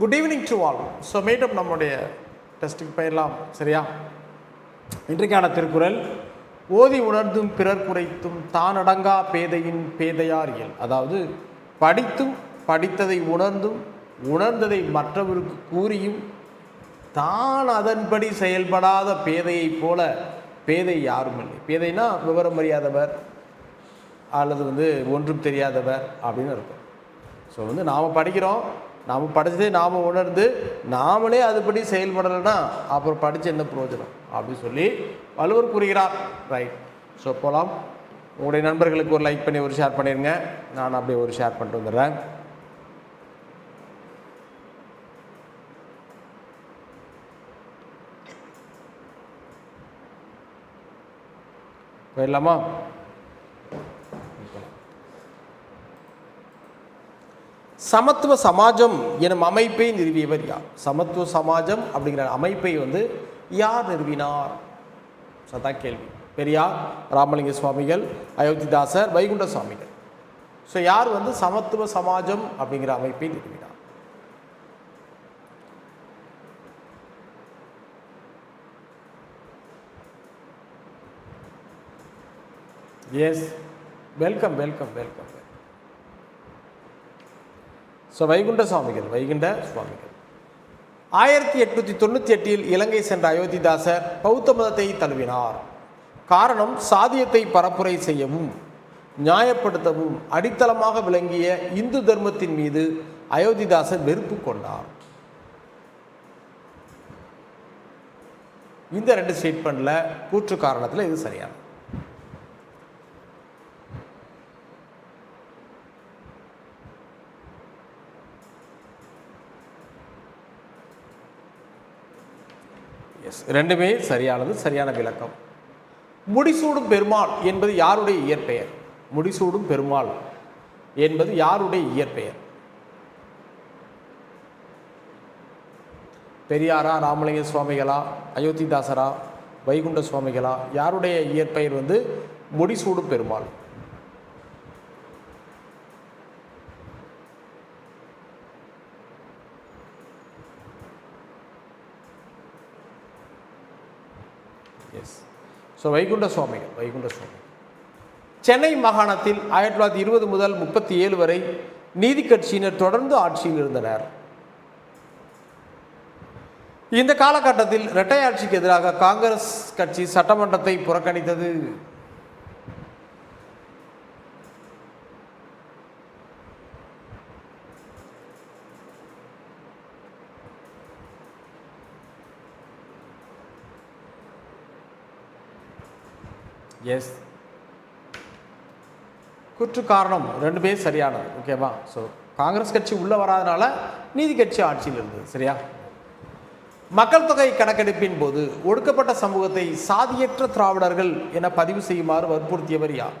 Good evening to all so மீண்டும் நம்முடைய டெஸ்ட்டுக்கு போயிடலாம் சரியா? இன்றைக்கான திருக்குறள் ஓதி உணர்ந்தும் பிறர் குறைத்தும் தானடங்கா பேதையின் பேதையார் இயல். அதாவது படித்தும் படித்ததை உணர்ந்தும் உணர்ந்ததை மற்றவருக்கு கூறியும் தான் அதன்படி செயல்படாத பேதையைப் போல பேதை யாரும் இல்லை பேதைனா விவரம் அறியாதவர் அல்லது வந்து ஒன்றும் தெரியாதவர் அப்படின்னு இருக்கும் ஸோ வந்து நாம் படிக்கிறோம் நாம் படித்ததை நாம் உணர்ந்து நாமளே அதுபடி செயல்படலைன்னா அப்புறம் படித்து என்ன பிரயோஜனம் அப்படின்னு சொல்லி வள்ளுவர் கூறுகிறார். ரைட் ஸோ போகலாம் உங்களுடைய நண்பர்களுக்கு ஒரு லைக் பண்ணி ஒரு ஷேர் பண்ணிடுங்க நான் அப்படியே ஒரு ஷேர் பண்ணிட்டு வந்துடுறேன். போயிடலாமா? சமத்துவ சமாஜம் எனும் அமைப்பை நிறுவியவர் யார்? சமத்துவ சமாஜம் அப்படிங்கிற அமைப்பை வந்து யார் நிறுவினார்? சதா கேள்வி. பெரியார் ராமலிங்க சுவாமிகள் அயோத்திதாசர் வைகுண்ட சுவாமிகள். ஸோ யார் வந்து சமத்துவ சமாஜம் அப்படிங்கிற அமைப்பை நிறுவினார்? Yes welcome welcome welcome so Vaikunda Swamigal Vaikunda Swamigal ஆயிரத்தி எட்நூற்றி தொண்ணூற்றி எட்டில் இலங்கை சென்ற அயோத்திதாசர் பௌத்த மதத்தை தழுவினார். காரணம் சாதியத்தை பரப்புரை செய்யவும் நியாயப்படுத்தவும் அடித்தளமாக விளங்கிய இந்து தர்மத்தின் மீது அயோத்திதாசர் வெறுப்பு கொண்டார். இந்த ரெண்டு ஸ்டேட்மெண்ட்டில் கூற்று காரணத்தில் இது சரியான எஸ் ரெண்டுமே சரியானது சரியான விளக்கம். முடிசூடும் பெருமாள் என்பது யாருடைய இயற்பெயர்? முடிசூடும் பெருமாள் என்பது யாருடைய இயற்பெயர்? பெரியாரா ராமலிங்க சுவாமிகளா அயோத்திதாசரா வைகுண்ட சுவாமிகளா யாருடைய இயற்பெயர் வந்து முடிசூடும் பெருமாள்? எஸ் ஸோ வைகுண்ட சுவாமிகள் வைகுண்ட சுவாமி சென்னை மாகாணத்தில் ஆயிரத்தி தொள்ளாயிரத்தி இருபது முதல் முப்பத்தி ஏழு வரை நீதி கட்சியினர் தொடர்ந்து ஆட்சியில் இருந்தனர். இந்த காலகட்டத்தில் இரட்டை ஆட்சிக்கு எதிராக காங்கிரஸ் கட்சி சட்டமன்றத்தை புறக்கணித்தது. எஸ் குற்று காரணம் ரெண்டு பேரும் சரியானது ஓகேவா ஸோ காங்கிரஸ் கட்சி உள்ளே வராதனால நீதி கட்சி ஆட்சியில் இருந்தது சரியா? மக்கள் தொகை கணக்கெடுப்பின் போது ஒடுக்கப்பட்ட சமூகத்தை சாதியற்ற திராவிடர்கள் என பதிவு செய்யுமாறு வற்புறுத்தியவர் யார்?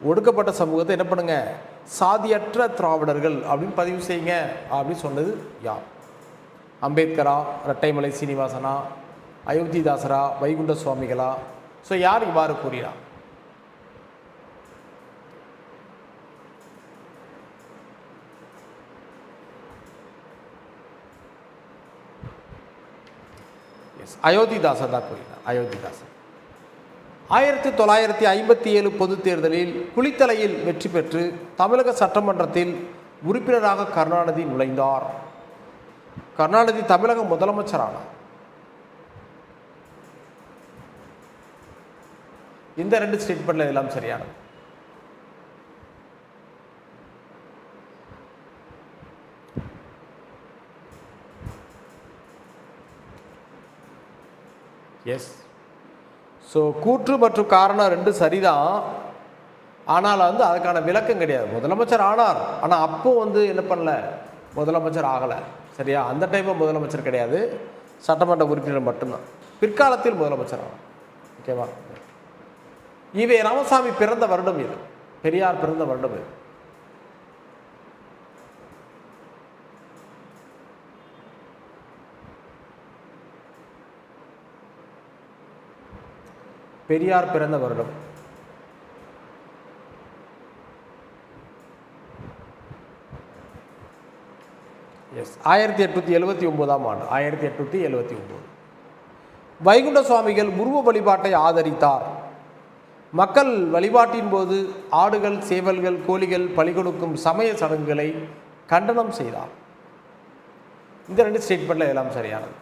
ஒடுக்கப்பட்ட சமூகத்தை என்ன பண்ணுங்க? சாதியற்ற திராவிடர்கள் அப்படின்னு பதிவு செய்யுங்க அப்படின்னு சொன்னது யார்? அம்பேத்கரா இரட்டைமலை சீனிவாசனா அயோத்திதாசரா வைகுண்ட சுவாமிகளா ஸோ யார் இவ்வாறு கூறினார்? எஸ் அயோத்திதாசர் தான் கூறினார். அயோத்திதாசர் ஆயிரத்தி தொள்ளாயிரத்தி ஐம்பத்தி ஏழு பொதுத் தேர்தலில் குளித்தலையில் வெற்றி பெற்று தமிழக சட்டமன்றத்தில் உறுப்பினராக கருணாநிதி நுழைந்தார். கருணாநிதி தமிழக முதலமைச்சரானார். இந்த ரெண்டு ஸ்டேட்மெண்ட்ல எல்லாம் சரியானது. எஸ் ஸோ கூற்று மற்றும் காரணம் ரெண்டு சரிதான். ஆனால் வந்து அதுக்கான விளக்கம் கிடையாது. முதலமைச்சர் ஆனார். ஆனால் அப்போ வந்து என்ன பண்ணல? முதலமைச்சர் ஆகலை. சரியா? அந்த டைமில் முதலமைச்சர் கிடையாது. சட்டமன்ற உறுப்பினர் மட்டும்தான். பிற்காலத்தில் முதலமைச்சர் ஆகும் ஓகேவா இவை ராமசாமி பிறந்த வருடம் இது. பெரியார் பிறந்த வருடம் இது. பெரியார் பிறந்த வருடம். எஸ் ஆயிரத்தி எட்நூற்றி எழுபத்தி ஒம்போதாம் ஆண்டு. ஆயிரத்தி எட்நூற்றி எழுபத்தி ஒம்பது. வைகுண்ட சுவாமிகள் உருவ வழிபாட்டை ஆதரித்தார். மக்கள் வழிபாட்டின் போது ஆடுகள் சேவல்கள் கோழிகள் பலி கொடுக்கும் சமய சடங்குகளை கண்டனம் செய்தார். இந்த ரெண்டு ஸ்டேட்மெண்ட்டில் எல்லாம் சரியானது.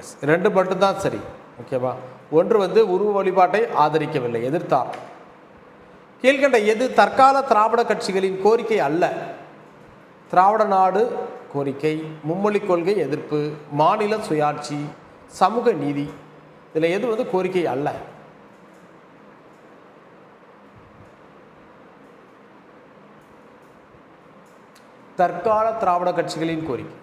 எஸ் ரெண்டு மட்டும்தான் சரி ஓகேவா? ஒன்று வந்து உருவ வழிபாட்டை ஆதரிக்கவில்லை எதிர்த்தார். கீழ்கண்ட எது தற்கால திராவிட கட்சிகளின் கோரிக்கை அல்ல? திராவிட நாடு கோரிக்கை மும்மொழி கொள்கை எதிர்ப்பு மாநில சுயாட்சி சமூக நீதி இதில் எது வந்து கோரிக்கை அல்ல? தற்கால திராவிட கட்சிகளின் கோரிக்கை.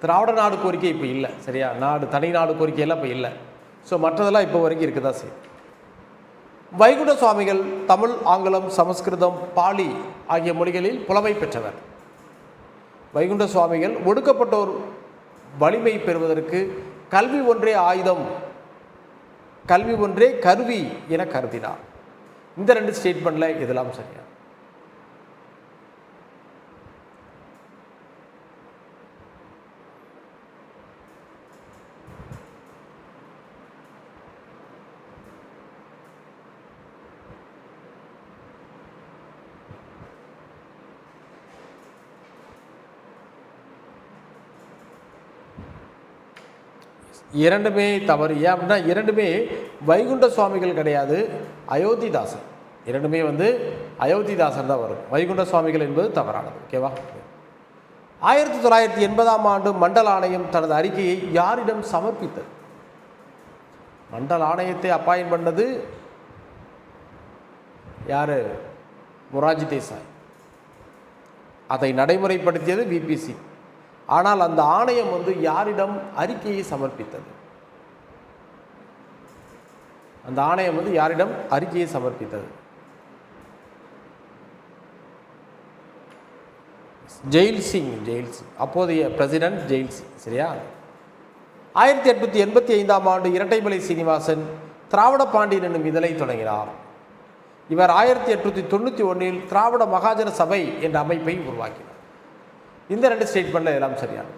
திராவிட நாடு கோரிக்கை இப்போ இல்லை சரியா? நாடு தனி நாடு கோரிக்கையெல்லாம் இப்போ இல்லை. ஸோ மற்றதெல்லாம் இப்போ வரைக்கும் இருக்குதா சரி. வைகுண்ட சுவாமிகள் தமிழ் ஆங்கிலம் சமஸ்கிருதம் பாலி ஆகிய மொழிகளில் புலமை பெற்றவர். வைகுண்ட சுவாமிகள் ஒடுக்கப்பட்டோர் வலிமை பெறுவதற்கு கல்வி ஒன்றே ஆயுதம் கல்வி ஒன்றே கருவி என கருதினார். இந்த ரெண்டு ஸ்டேட்மெண்ட்டில் இதெல்லாம் சரியா? இரண்டுமே தவறு ஏன் அப்படின்னா இரண்டுமே வைகுண்ட சுவாமிகள் கிடையாது அயோத்திதாசர். இரண்டுமே வந்து அயோத்திதாசர் தான் வரும். வைகுண்ட சுவாமிகள் என்பது தவறானது ஓகேவா ஆயிரத்தி தொள்ளாயிரத்தி எண்பதாம் ஆண்டு மண்டல ஆணையம் தனது அறிக்கையை யாரிடம் சமர்ப்பித்தது? மண்டல ஆணையத்தை அப்பாயின் பண்ணது யார்? மொராஜி தேசாய். அதை நடைமுறைப்படுத்தியது விபிசி ஆனால் அந்த ஆணையம் வந்து யாரிடம் அறிக்கையை சமர்ப்பித்தது? அந்த ஆணையம் வந்து யாரிடம் அறிக்கையை சமர்ப்பித்தது? ஜெயில் சிங் ஜெயில் சிங். அப்போதைய பிரசிடென்ட் ஜெயில் சிங் சரியா? ஆயிரத்தி எட்நூற்றி எண்பத்தி ஐந்தாம் ஆண்டு இரட்டைமலை சீனிவாசன் திராவிட பாண்டியன் என்னும் இதழை தொடங்கினார். இவர் ஆயிரத்தி எட்நூற்றி தொண்ணூற்றி ஒன்றில் திராவிட மகாஜன சபை என்ற அமைப்பை உருவாக்கினார். இந்த ரெண்டு ஸ்டேட்மெண்ட்டில் எல்லாம் சரியான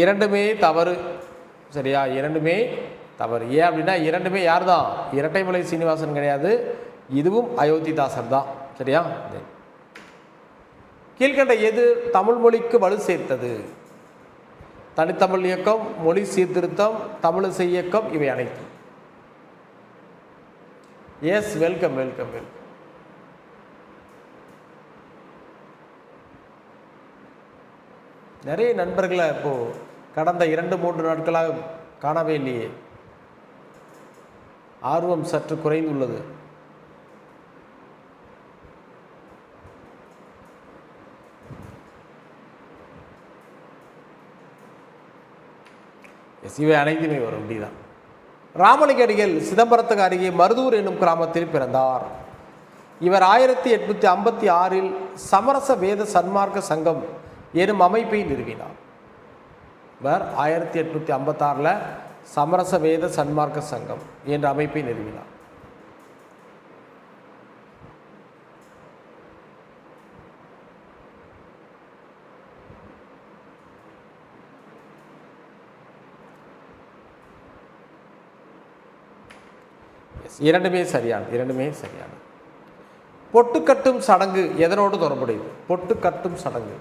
இரண்டுமே தவறு. சரியா? இரண்டுமே தவறு. ஏன் அப்படின்னா இரண்டுமே யார் தான் இரட்டைமலை சீனிவாசன் கிடையாது. இதுவும் அயோத்திதாசர் தான். சரியா? கீழ்கண்ட எது தமிழ் மொழிக்கு வலு சேர்த்தது? தனித்தமிழ் இயக்கம் மொழி சீர்திருத்தம் தமிழிசை இயக்கம் இவை அனைத்தும். எஸ் வெல்கம் வெல்கம் வெல்கம் நிறைய நண்பர்களை இப்போ கடந்த இரண்டு மூன்று நாட்களாக காணவே இல்லையே. ஆர்வம் சற்று குறைந்துள்ளது. எஸ், இவை அனைத்துமே வரும் அப்படிதான். ராமலிங்க அடிகள் சிதம்பரத்துக்கு அருகே மருதூர் என்னும் கிராமத்தில் பிறந்தார். இவர் ஆயிரத்தி எட்நூற்றி ஐம்பத்தி ஆறில் சமரச வேத சன்மார்க்க சங்கம் எனும் அமைப்பை நிறுவினார். இவர் ஆயிரத்தி எட்நூற்றி ஐம்பத்தாறில் சமரச வேத சன்மார்க்க சங்கம் என்ற அமைப்பை நிறுவினார். இரண்டுமே சரியான இரண்டுமே சரியான. பொட்டு கட்டும் சடங்கு எதனோடு தொடர்புடையது? பொட்டு கட்டும் சடங்கு.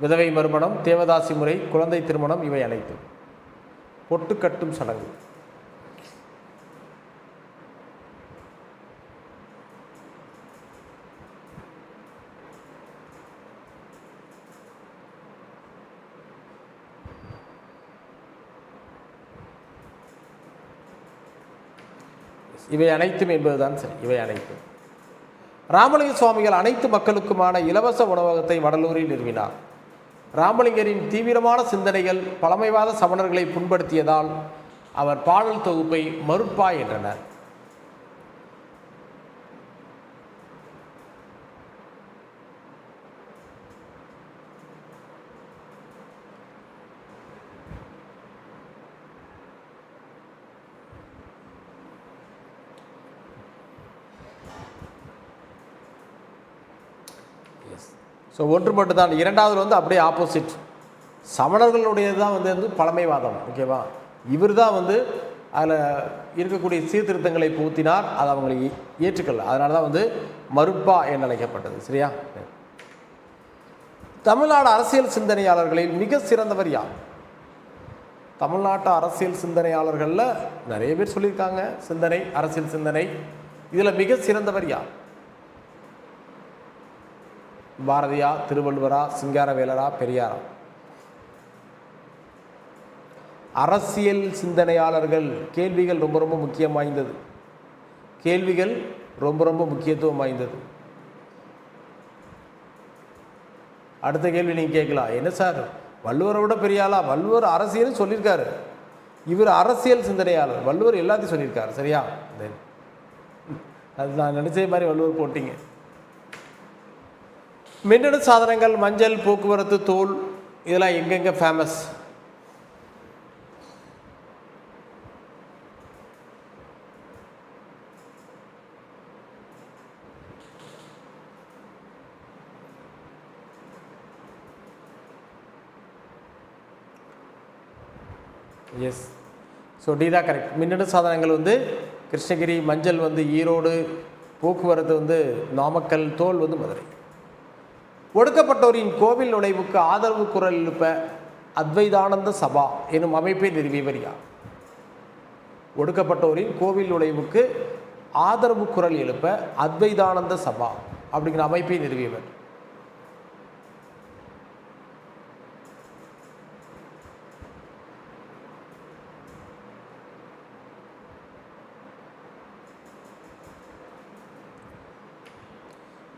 விதவை மறுமணம் தேவதாசி முறை குழந்தை திருமணம் இவை அனைத்தும். பொட்டு கட்டும் சடங்கு. இவை அனைத்தும் என்பதுதான் சரி. இவை அனைத்தும். ராமலிங்க சுவாமிகள் அனைத்து மக்களுக்குமான இலவச உணவகத்தை வடலூரில் நிறுவினார். ராமலிங்கரின் தீவிரமான சிந்தனைகள் பழமைவாத சமணர்களை புண்படுத்தியதால் அவர் பாடல் தொகுப்பை மறுப்பா என்றனர். ஸோ ஒன்றுபட்டு தான் இரண்டாவது வந்து அப்படியே ஆப்போசிட் சமணர்களுடையது தான் வந்து வந்து பழமைவாதம். ஓகேவா இவர் தான் வந்து அதில் இருக்கக்கூடிய சீர்திருத்தங்களை புகுத்தினார். அது அவங்களை ஏ- ஏற்றுக்கொள்ள அதனால தான் வந்து மறுப்பா என்று அழைக்கப்பட்டது. சரியா? தமிழ்நாடு அரசியல் சிந்தனையாளர்களில் மிக சிறந்தவர் யார்? தமிழ்நாட்டு அரசியல் சிந்தனையாளர்களில் நிறைய பேர் சொல்லியிருக்காங்க. சிந்தனை அரசியல் சிந்தனை. இதில் மிக சிறந்தவர் யார்? பாரதியா திருவள்ளுவரா சிங்காரவேலரா பெரியாரா? அரசியல் சிந்தனையாளர்கள் கேள்விகள் ரொம்ப ரொம்ப முக்கியம் வாய்ந்தது. கேள்விகள் ரொம்ப ரொம்ப முக்கியத்துவம் வாய்ந்தது. அடுத்த கேள்வி நீங்கள் கேட்கலாம். என்ன சார்? வள்ளுவரை விட பெரியாளா? வள்ளுவர் அரசியல் சொல்லியிருக்காரு. இவர் அரசியல் சிந்தனையாளர். வள்ளுவர் எல்லாத்தையும் சொல்லியிருக்காரு. சரியா? அது நான் நினச்ச மாதிரி வள்ளுவர் போட்டீங்க. மின்னணு சாதனங்கள் மஞ்சள் போக்குவரத்து தோல் இதெல்லாம் எங்கெங்கே ஃபேமஸ் எஸ் ஸோ டி தான் கரெக்ட் மின்னணு சாதனங்கள் வந்து கிருஷ்ணகிரி மஞ்சள் வந்து ஈரோடு போக்குவரத்து வந்து நாமக்கல் தோல் வந்து மதுரை. ஒடுக்கப்பட்டோரின் கோவில் நுழைவுக்கு ஆதரவு குரல் எழுப்ப அத்வைதானந்த சபா எனும் அமைப்பை நிறுவியவர் யார்? ஒடுக்கப்பட்டோரின் கோவில் நுழைவுக்கு ஆதரவு குரல் எழுப்ப அத்வைதானந்த சபா அப்படிங்கிற அமைப்பை நிறுவியவர்.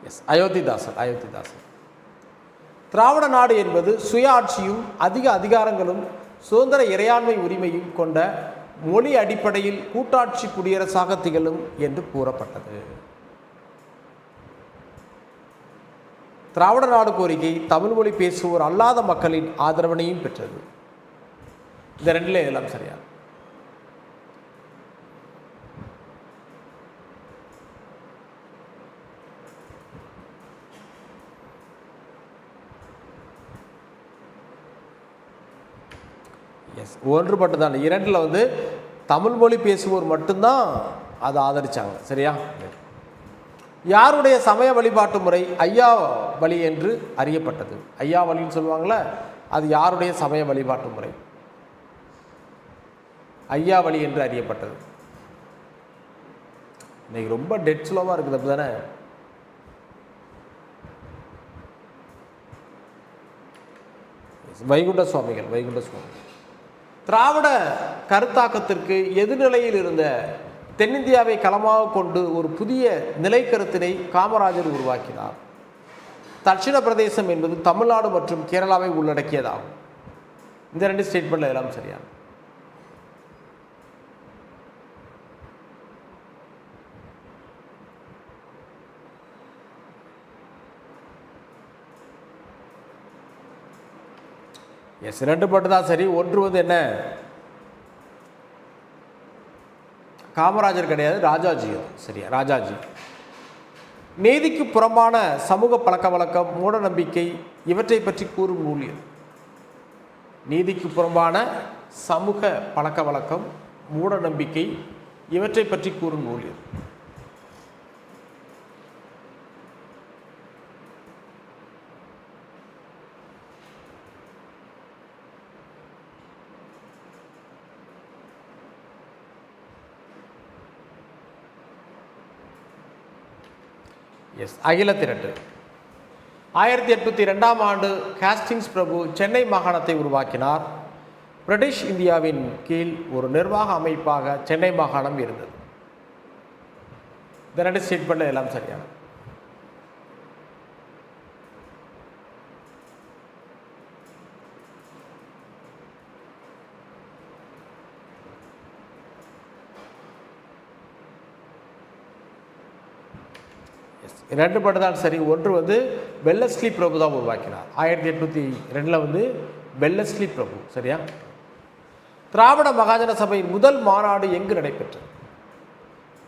எஸ் அயோத்திதாசர் அயோத்திதாசர் திராவிட நாடு என்பது சுய ஆட்சியும் அதிக அதிகாரங்களும் சுதந்திர இறையாண்மை உரிமையும் கொண்ட மொழி அடிப்படையில் கூட்டாட்சி குடியரசாக திகழும் என்று கூறப்பட்டது. திராவிட நாடு கோரிக்கை தமிழ் மொழி பேசுவோர் அல்லாத மக்களின் ஆதரவனையும் பெற்றது. இந்த ரெண்டுல எல்லாம் சரியா? எஸ் ஒன்றுபட்டு தான் இரண்டில் வந்து தமிழ் மொழி பேசுவோர் மட்டும்தான் அதை ஆதரிச்சாங்க. சரியா? யாருடைய சமய வழிபாட்டு முறை ஐயா வழி என்று அறியப்பட்டது? ஐயா வழின்னு சொல்லுவாங்களே அது யாருடைய சமய வழிபாட்டு முறை? ஐயா வழி என்று அறியப்பட்டது. இன்னைக்கு ரொம்ப டெட் ஸ்லோவாக இருக்குது அப்படி தானே வைகுண்ட சுவாமிகள் வைகுண்ட சுவாமிகள். திராவிட கருத்தாக்கத்திற்கு எதிர்நிலையில் இருந்த தென்னிந்தியாவை களமாக கொண்டு ஒரு புதிய நிலை கருத்தினை காமராஜர் உருவாக்கினார். தட்சிண பிரதேசம் என்பது தமிழ்நாடு மற்றும் கேரளாவை உள்ளடக்கியதாகும். இந்த ரெண்டு ஸ்டேட்மெண்ட்ல எல்லாம் சரியான எஸ் ரெண்டு மட்டும் தான் சரி. ஒன்று வந்து என்ன? காமராஜர் கிடையாது ராஜாஜி அது. சரியா ராஜாஜி. நீதிக்கு புறம்பான சமூக பழக்க வழக்கம் மூட நம்பிக்கை இவற்றை பற்றி கூறும் நூலியல். நீதிக்கு புறம்பான சமூக பழக்க வழக்கம் மூட நம்பிக்கை இவற்றை பற்றி கூறும் நூலியல். எஸ் அகில திரட்டு. ஆயிரத்தி எட்நூற்றி ரெண்டாம் ஆண்டு ஹாஸ்டிங்ஸ் பிரபு சென்னை மாகாணத்தை உருவாக்கினார். பிரிட்டிஷ் இந்தியாவின் கீழ் ஒரு நிர்வாக அமைப்பாக சென்னை மாகாணம் இருந்தது. இந்த ரெண்டு பண்ண எல்லாம் சரியான ரெண்டு படம் தான் சரி. ஒன்று வந்து வெல்லஸ்லி பிரபு தான் உருவாக்கினார். ஆயிரத்தி எட்நூற்றி ரெண்டில் வந்து வெல்லஸ்லி பிரபு சரியா? திராவிட மகாஜன சபையின் முதல் மாநாடு எங்கு நடைபெற்றது?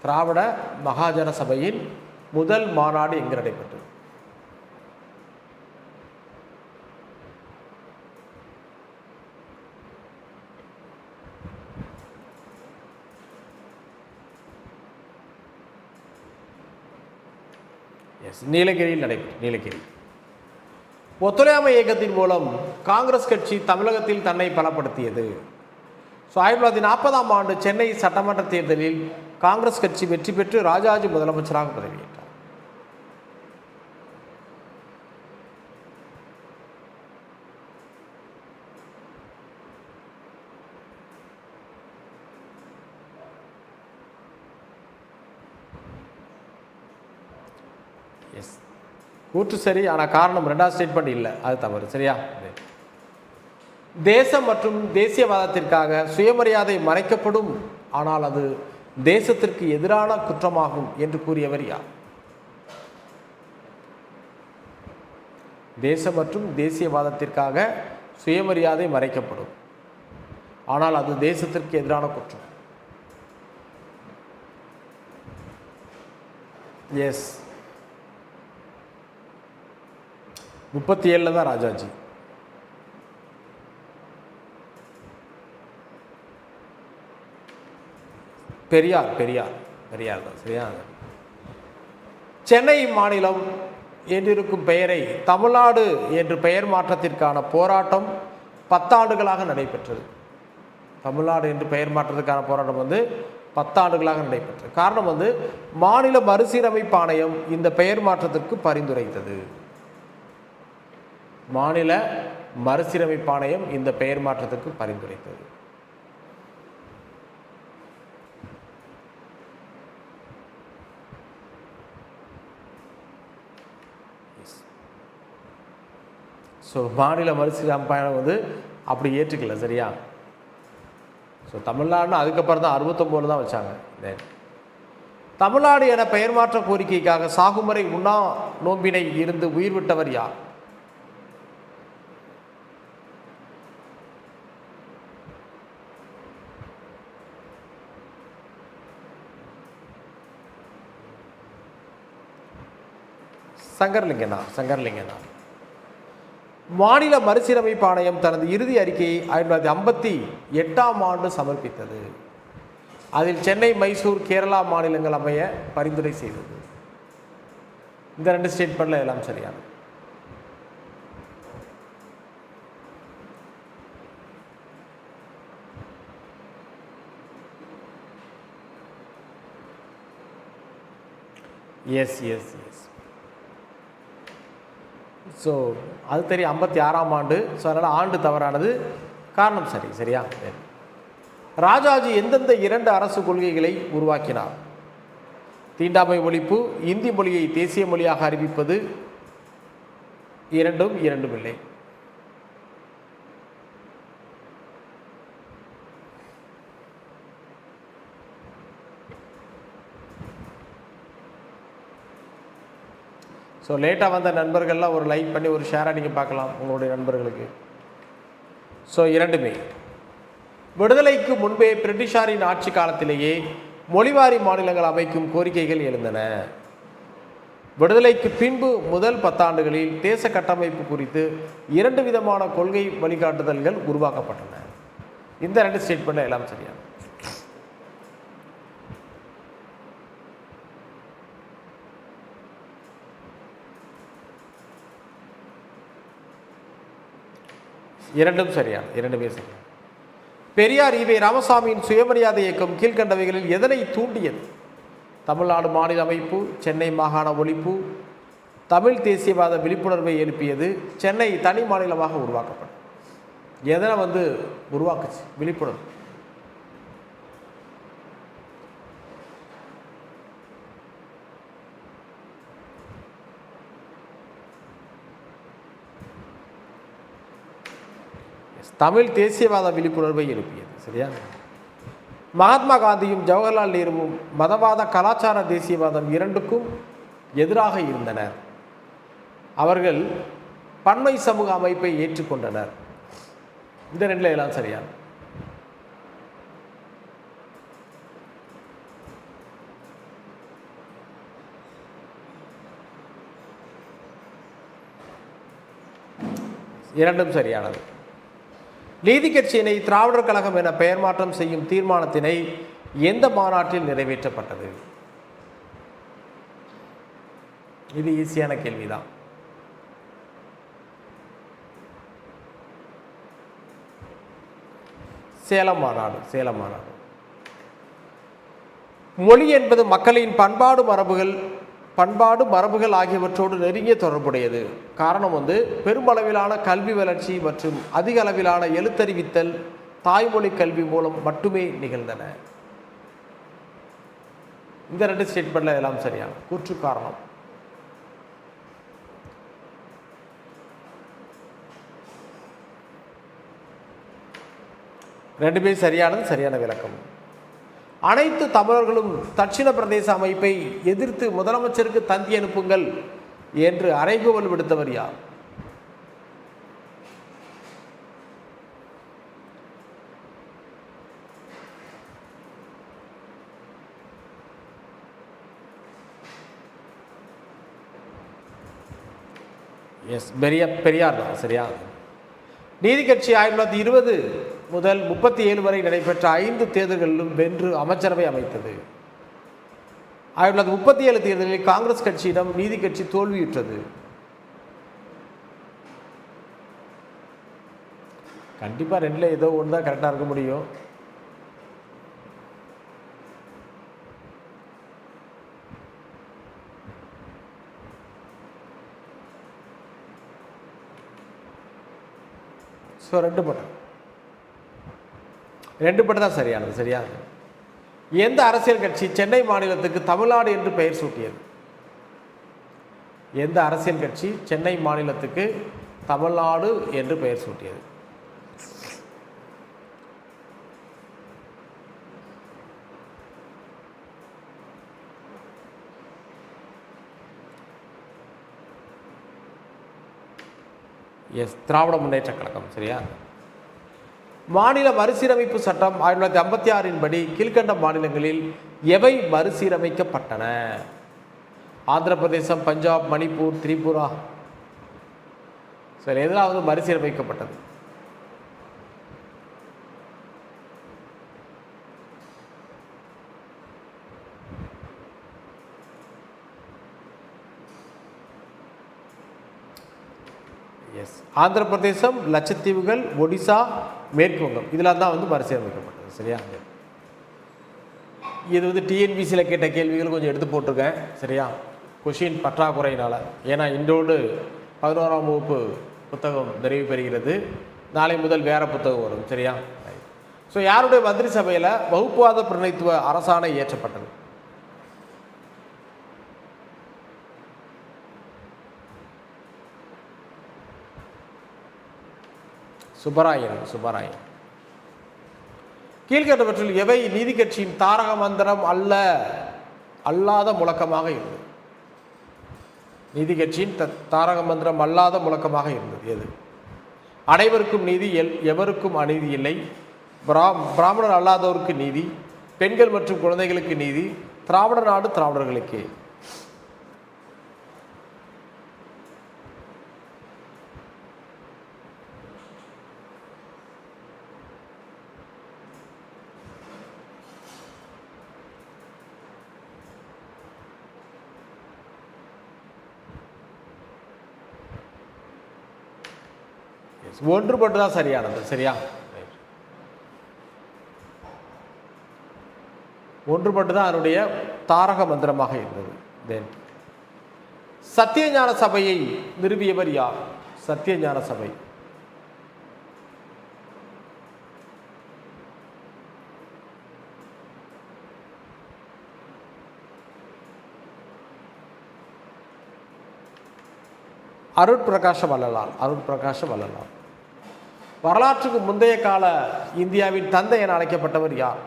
திராவிட மகாஜன சபையின் முதல் மாநாடு எங்கு நடைபெற்றது எஸ் நீலகிரியில் நடைபெறும். நீலகிரி. ஒத்துழையாமை இயக்கத்தின் மூலம் காங்கிரஸ் கட்சி தமிழகத்தில் தன்னை பலப்படுத்தியது. ஸோ ஆயிரத்தி தொள்ளாயிரத்தி நாற்பதாம் ஆண்டு சென்னை சட்டமன்ற தேர்தலில் காங்கிரஸ் கட்சி வெற்றி பெற்று ராஜாஜி முதலமைச்சராக பதவியேற்றார் எஸ் கூற்று சரி ஆனால் காரணம் ரெண்டாவது ஸ்டேட்மெண்ட் இல்லை. அது தவறு. சரியா? தேசம் மற்றும் தேசியவாதத்திற்காக சுயமரியாதை மறைக்கப்படும் ஆனால் அது தேசத்திற்கு எதிரான குற்றமாகும் என்று கூறியவர் யார்? தேசம் மற்றும் தேசியவாதத்திற்காக சுயமரியாதை மறைக்கப்படும் ஆனால் அது தேசத்திற்கு எதிரான குற்றம். எஸ் முப்பத்தி ஏழில் தான் ராஜாஜி. பெரியார் பெரியார் பெரியார் தான் சரியா? சென்னை மாநிலம் என்றிருக்கும் பெயரை தமிழ்நாடு என்று பெயர் மாற்றத்திற்கான போராட்டம் பத்தாண்டுகளாக நடைபெற்றது. தமிழ்நாடு என்று பெயர் மாற்றத்துக்கான போராட்டம் வந்து பத்தாண்டுகளாக நடைபெற்றது. காரணம் வந்து மாநில மறுசீரமைப்பு ஆணையம் இந்த பெயர் மாற்றத்திற்கு பரிந்துரைத்தது. மாநில மறுசீரமைப்பாணையம் இந்த பெயர் மாற்றத்துக்கு பரிந்துரைத்தது. ஸோ மாநில மறுசீரமைப்பாணையம் வந்து அப்படி ஏற்றுக்கல சரியா? ஸோ தமிழ்நாடுன்னு அதுக்கப்புறம் தான் அறுபத்தொம்போது தான் வச்சாங்க தமிழ்நாடு என பெயர் மாற்ற கோரிக்கைக்காக சாகுமறை உண்ணா நோம்பினை இருந்து உயிர் விட்டவர் யார்? சங்கர்லிங்கனா சங்கர்லிங்கனா. மாநில மறுசீரமைப்பு ஆணையம் தனது இறுதி அறிக்கையை ஆயிரத்தி தொள்ளாயிரத்தி ஐம்பத்தி எட்டாம் ஆண்டு சமர்ப்பித்தது. அதில் சென்னை மைசூர் கேரளா மாநிலங்கள் அமைய பரிந்துரை செய்தது. இந்த ரெண்டு ஸ்டேட்மெண்ட்ல எல்லாம் சரியானது. எஸ் எஸ் எஸ் ஸோ அது தெரியும் ஐம்பத்தி ஆறாம் ஆண்டு. ஸோ அதனால் ஆண்டு தவறானது காரணம் சரி சரியா? சரி. ராஜாஜி எந்தெந்த இரண்டு அரசு கொள்கைகளை உருவாக்கினார்? தீண்டாமை ஒழிப்பு இந்தி மொழியை தேசிய மொழியாக அறிவிப்பது இரண்டும் இரண்டும் ஸோ லேட்டாக வந்த நண்பர்கள்லாம் ஒரு லைக் பண்ணி ஒரு ஷேராக நீங்கள் பார்க்கலாம் உங்களுடைய நண்பர்களுக்கு. ஸோ இரண்டுமே. விடுதலைக்கு முன்பே பிரிட்டிஷாரின் ஆட்சி காலத்திலேயே மொழிவாரி மாநிலங்கள் அமைக்கும் கோரிக்கைகள் எழுந்தன. விடுதலைக்கு பின்பு முதல் பத்தாண்டுகளில் தேச கட்டமைப்பு குறித்து இரண்டு விதமான கொள்கை வழிகாட்டுதல்கள் உருவாக்கப்பட்டன. இந்த ரெண்டு ஸ்டேட்மெண்ட்டில் எல்லாம் சரியான இரண்டும் சரியான இரண்டுமே சரியான. பெரியார் இவை ராமசாமியின் சுயமரியாதை இயக்கம் கீழ்கண்டவைகளில் எதனை தூண்டியது? தமிழ்நாடு மாநில அமைப்பு சென்னை மாகாண ஒழிப்பு தமிழ் தேசியவாத விழிப்புணர்வை எழுப்பியது சென்னை தனி மாநிலமாக உருவாக்கப்படும் எதனை வந்து உருவாக்குச்சு? விழிப்புணர்வு. தமிழ் தேசியவாத விழிப்புணர்வை எழுப்பியது சரியா? மகாத்மா காந்தியும் ஜவஹர்லால் நேருவும் மதவாத கலாச்சார தேசியவாதம் இரண்டுக்கும் எதிராக இருந்தனர். அவர்கள் பன்மை சமூக அமைப்பை ஏற்றுக்கொண்டனர். இந்த ரெண்டுல எல்லாம் சரியா? இரண்டும் சரியானது. நீதி கட்சியினை திராவிடர் கழகம் என பெயர் மாற்றம் செய்யும் தீர்மானத்தினை எந்த மாநாட்டில் நிறைவேற்றப்பட்டது? இது ஈஸியான கேள்விதான். சேலம் மாநாடு சேலம் மாநாடு. மொழி என்பது மக்களின் பண்பாடு மரபுகள் பண்பாடு மரபுகள் ஆகியவற்றோடு நெருங்கிய தொடர்புடையது. காரணம் வந்து பெருமளவிலான கல்வி வளர்ச்சி மற்றும் அதிக அளவிலான எழுத்தறிவித்தல் தாய்மொழி கல்வி மூலம் மட்டுமே நிகழ்ந்தன. இந்த ரெண்டு ஸ்டேட்மெண்ட்ல எல்லாம் சரியான கூற்று காரணம். ரெண்டுமே சரியானது சரியான விளக்கம். அனைத்து தமிழர்களும் தட்சிண பிரதேச அமைப்பை எதிர்த்து முதலமைச்சருக்கு தந்தி அனுப்புங்கள் என்று அறைகோவல் விடுத்தவர் யார்? எஸ் பெரிய பெரியார் தான் சரியா? நீதி கட்சி ஆயிரத்தி தொள்ளாயிரத்தி இருபது முதல் முப்பத்தி ஏழு வரை நடைபெற்ற ஐந்து தேர்தல்களிலும் வென்று அமைச்சரவை அமைத்தது. ஆயிரத்தி தொள்ளாயிரத்தி முப்பத்தி ஏழு தேர்தலில் காங்கிரஸ் கட்சியிடம் நீதி கட்சி தோல்வியுற்றது. கண்டிப்பாக ரெண்டில் ஏதோ ஒன்று தான் கரெக்டாக இருக்க முடியும். ஸோ ரெண்டு பட்டம். ரெண்டு பட்டம் தான் சரியானது சரியா? எந்த அரசியல் கட்சி சென்னை மாநிலத்துக்கு தமிழ்நாடு என்று பெயர் சூட்டியது? எந்த அரசியல் கட்சி சென்னை மாநிலத்துக்கு தமிழ்நாடு என்று பெயர் சூட்டியது? எஸ் திராவிட முன்னேற்ற கழகம் சரியா? மாநில மறுசீரமைப்பு சட்டம் ஆயிரத்தி தொள்ளாயிரத்தி ஐம்பத்தி ஆறின் படி கீழ்கண்ட மாநிலங்களில் எவை மறுசீரமைக்கப்பட்டன? ஆந்திர பிரதேசம் பஞ்சாப் மணிப்பூர் திரிபுரா. சரி எதிராவது மறுசீரமைக்கப்பட்டது? எஸ் ஆந்திர பிரதேசம் லட்சத்தீவுகள் ஒடிசா மேற்கு வங்கம் இதெல்லாம் தான் வந்து மறுசீரமைக்கப்பட்டது சரியா? இது வந்து டிஎன்பிசியில் கேட்ட கேள்விகள் கொஞ்சம் எடுத்து போட்டிருக்கேன் சரியா? கொஷின் பற்றாக்குறையினால். ஏன்னா இன்றோடு பதினோராம் வகுப்பு புத்தகம் நிறைவு பெறுகிறது. நாளை முதல் வேறு புத்தகம் வரும் சரியா? ஸோ யாருடைய மந்திரி சபையில் வகுப்புவாத பிரதிநிதித்துவ அரசாணை இயற்றப்பட்டது? சுப்பராயன் சுப்பராயன். கீழ்கண்டவற்றில் எவை நீதி கட்சியின் தாரக மந்திரம் அல்ல அல்லாத முழக்கமாக இருந்தது? நீதி கட்சியின் த- தாரக மந்திரம் அல்லாத முழக்கமாக இருந்தது எது? அனைவருக்கும் நீதி எல் எவருக்கும் அநீதி இல்லை. பிரா பிராமணர் அல்லாதவருக்கு நீதி பெண்கள் மற்றும் குழந்தைகளுக்கு நீதி திராவிட நாடு திராவிடர்களுக்கே. ஒன்றுபட்டு தான் சரியானது சரியா? ஒன்றுபட்டு தான் அதனுடைய தாரக மந்திரமாக இருந்தது. தென் சத்தியஞான சபையை நிறுவியவர் யார்? சத்தியஞான சபை அருட்பிரகாச வள்ளலார் அருட்பிரகாச வள்ளலார். வரலாற்றுக்கு முந்தைய கால இந்தியாவின் தந்தை என அழைக்கப்பட்டவர் யார்?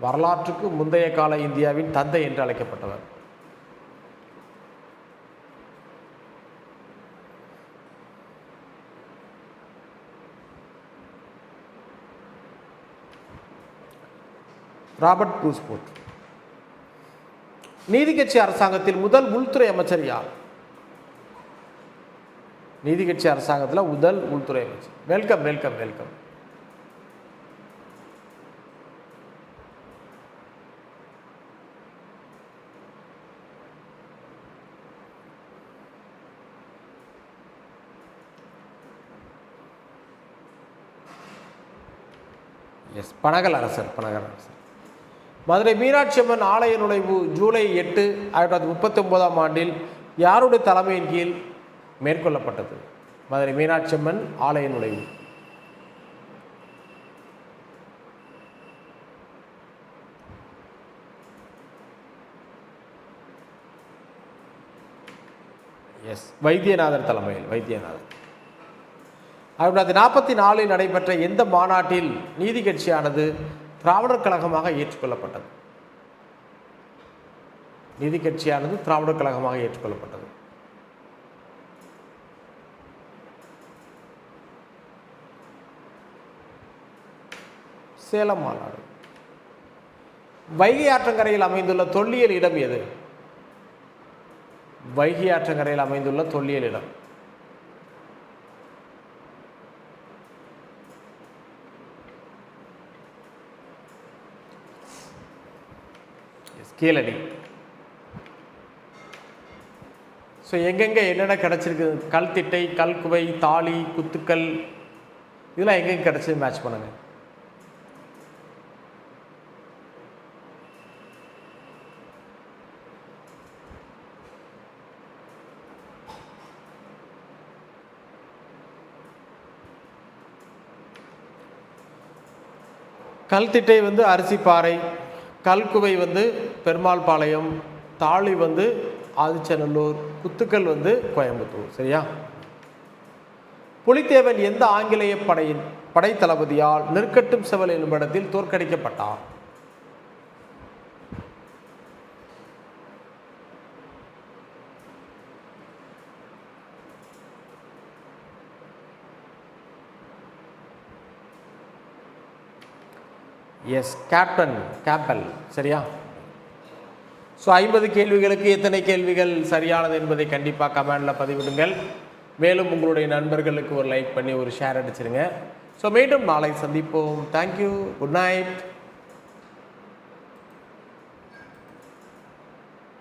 வரலாற்றுக்கு முந்தைய கால இந்தியாவின் தந்தை என்று அழைக்கப்பட்டவர். ராபர்ட் பூஸ்போர்ட் நீதி கட்சி அரசாங்கத்தில் முதல் உள்துறை அமைச்சர் யார்? நீதி கட்சி அரசாங்கத்தில் முதல் உள்துறை அமைச்சர். Welcome welcome welcome yes Panagal அரசர் பனகல் அரசர். மதுரை மீனாட்சி அம்மன் ஆலய நுழைவு ஜூலை எட்டு ஆயிரத்தி தொள்ளாயிரத்தி முப்பத்தி ஒன்பதாம் ஆண்டில் யாருடைய தலைமையின் கீழ் மேற்கொள்ளப்பட்டது. மதுரை மீனாட்சி அம்மன் ஆலய நுழைவு. எஸ் வைத்தியநாதர் தலைமையில் வைத்தியநாதர். தொள்ளாயிரத்தி நாற்பத்தி நாலில் நடைபெற்ற எந்த மாநாட்டில் நீதி கட்சியானது திராவிடர் கழகமாக ஏற்றுக்கொள்ளப்பட்டது? நீதி கட்சியானது திராவிடர் கழகமாக ஏற்றுக்கொள்ளப்பட்டது. சேலம் மாநாடு. வைகை ஆற்றங்கரையில் அமைந்துள்ள தொல்லியல் இடம் எது? வைகை ஆற்றங்கரையில் அமைந்துள்ள தொல்லியல் இடம். கீழடி. ஸோ எங்கெங்கே என்னென்ன கிடச்சிருக்கு? கல் திட்டை கல்குவை தாலி குத்துக்கல் இதெல்லாம் எங்கெங்கே கிடச்சி மேட்ச் பண்ணுங்கள் கல்திட்டை வந்து அரிசிப்பாறை கல்குவை வந்து பெருமாள் பாளையம் தாளி வந்து ஆதிச்சநல்லூர் குத்துக்கல் வந்து கோயம்புத்தூர் சரியா? புலித்தேவன் எந்த ஆங்கிலேய படையின் படைத்தளபதியால் நெற்கட்டும் செவல் என்னும் இடத்தில் தோற்கடிக்கப்பட்டார் எஸ் கேப்டன் கேம்பல் சரியா? ஸோ ஐம்பது கேள்விகளுக்கு எத்தனை கேள்விகள் சரியானது என்பதை கண்டிப்பாக கமெண்டில் பதிவிடுங்கள். மேலும் உங்களுடைய நண்பர்களுக்கு ஒரு லைக் பண்ணி ஒரு ஷேர் அடிச்சிருங்க. ஸோ மீண்டும் நாளை சந்திப்போம். Thank you good night